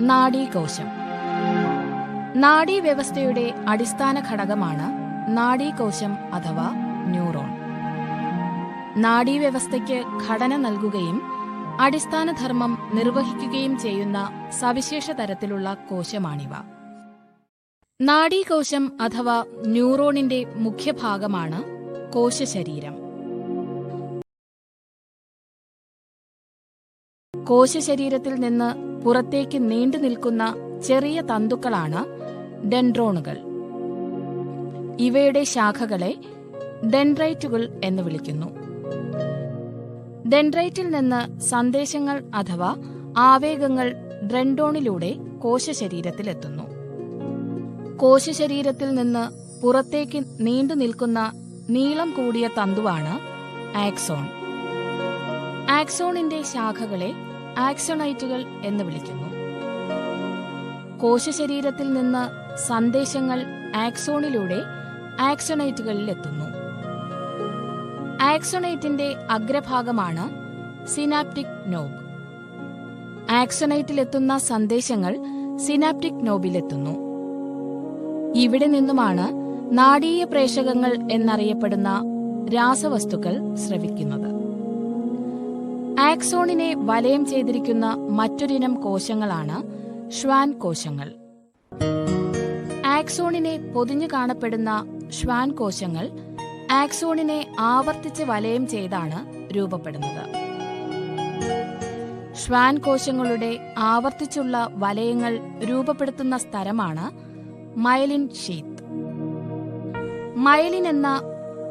നാഡീകോശം. നാഡീവ്യവസ്ഥയുടെ അടിസ്ഥാന ഘടകമാണ് നാഡീകോശം അഥവാ ന്യൂറോൺ. നാഡീവ്യവസ്ഥയ്ക്ക് ഘടന നൽകുകയും അടിസ്ഥാന ധർമ്മം നിർവഹിക്കുകയും ചെയ്യുന്ന സവിശേഷ തരത്തിലുള്ള കോശമാണിവ. നാഡീകോശം അഥവാ ന്യൂറോണിന്റെ മുഖ്യഭാഗമാണ് കോശശരീരം. കോശശരീരത്തിൽ നിന്ന് പുറത്തേക്ക് നീണ്ടു നിൽക്കുന്ന ചെറിയ തന്തുക്കളാണ് ഡെൻഡ്രോണുകൾ. ഇവയുടെ ശാഖകളെ ഡെൻഡ്രൈറ്റുകൾ എന്ന് വിളിക്കുന്നു. ഡെൻഡ്രൈറ്റിൽ നിന്ന് സന്ദേശങ്ങൾ അഥവാ ആവേഗങ്ങൾ ഡ്രെൻഡോണിലൂടെ കോശശരീരത്തിലെത്തുന്നു. കോശശരീരത്തിൽ നിന്ന് പുറത്തേക്ക് നീണ്ടു നിൽക്കുന്ന നീളം കൂടിയ തന്തുവാണ് ആക്സോൺ. ആക്സോണിന്റെ ശാഖകളെ ആക്സോണൈറ്റുകൾ എന്ന് വിളിക്കുന്നു. കോശശരീരത്തിൽ നിന്ന് സന്ദേശങ്ങൾ ആക്സോണിലൂടെ ആക്സോണൈറ്റുകളിൽ എത്തുന്നു. ആക്സോണൈറ്റിന്റെ അഗ്രഭാഗമാണ് സിനാപ്റ്റിക് നോബ്. ആക്സോണൈറ്റിലെത്തുന്ന സന്ദേശങ്ങൾ സിനാപ്റ്റിക് നോബിലെത്തുന്നു. ഇവിടെ നിന്നുമാണ് നാടീയ പ്രേഷകങ്ങൾ എന്നറിയപ്പെടുന്ന രാസവസ്തുക്കൾ സ്രവിക്കുന്നത്. ആക്സോണിനെ വലയം ചെയ്തിരിക്കുന്ന മറ്റൊരിനം കോശങ്ങളാണ് ഷ്വാൻ കോശങ്ങൾ. ആക്സോണിനെ പൊതിഞ്ഞു കാണപ്പെടുന്ന ഷ്വാൻ കോശങ്ങൾ ആക്സോണിനെ ആവർത്തിച്ച് വലയം ചെയ്താണ് രൂപപ്പെടുന്നത്. ഷ്വാൻ കോശങ്ങളുടെ ആവർത്തിച്ചുള്ള വലയങ്ങൾ രൂപപ്പെടുത്തുന്ന സ്ഥലമാണ് മയലിൻ ഷീത്ത്. മയലിൻ എന്ന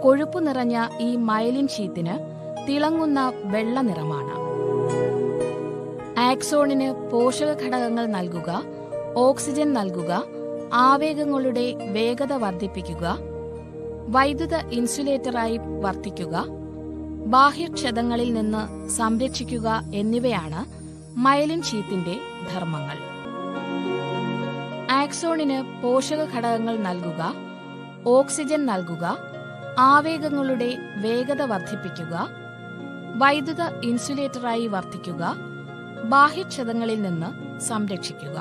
കൊഴുപ്പ് നിറഞ്ഞ ഈ മയലിൻ ഷീത്തിന് തിളങ്ങുന്ന വെള്ള നിറമാണ് ആക്സോണിന് പോഷക ഘടകങ്ങൾ നൽകുക ഓക്സിജൻ നൽകുക ആവേഗങ്ങളുടെ വേഗത വർദ്ധിപ്പിക്കുക വൈദ്യുത ഇൻസുലേറ്ററായി വർത്തിക്കുക ബാഹ്യക്ഷതങ്ങളിൽ നിന്ന് സംരക്ഷിക്കുക എന്നിവയാണ് മയലിൻ ഷീത്തിന്റെ ധർമ്മങ്ങൾ. ആക്സോണിന് പോഷക ഘടകങ്ങൾ നൽകുക ഓക്സിജൻ നൽകുക ആവേഗങ്ങളുടെ വേഗത വർദ്ധിപ്പിക്കുക വൈദ്യുത ഇൻസുലേറ്ററായി വർത്തിക്കുക ബാഹ്യക്ഷതങ്ങളിൽ നിന്ന് സംരക്ഷിക്കുക.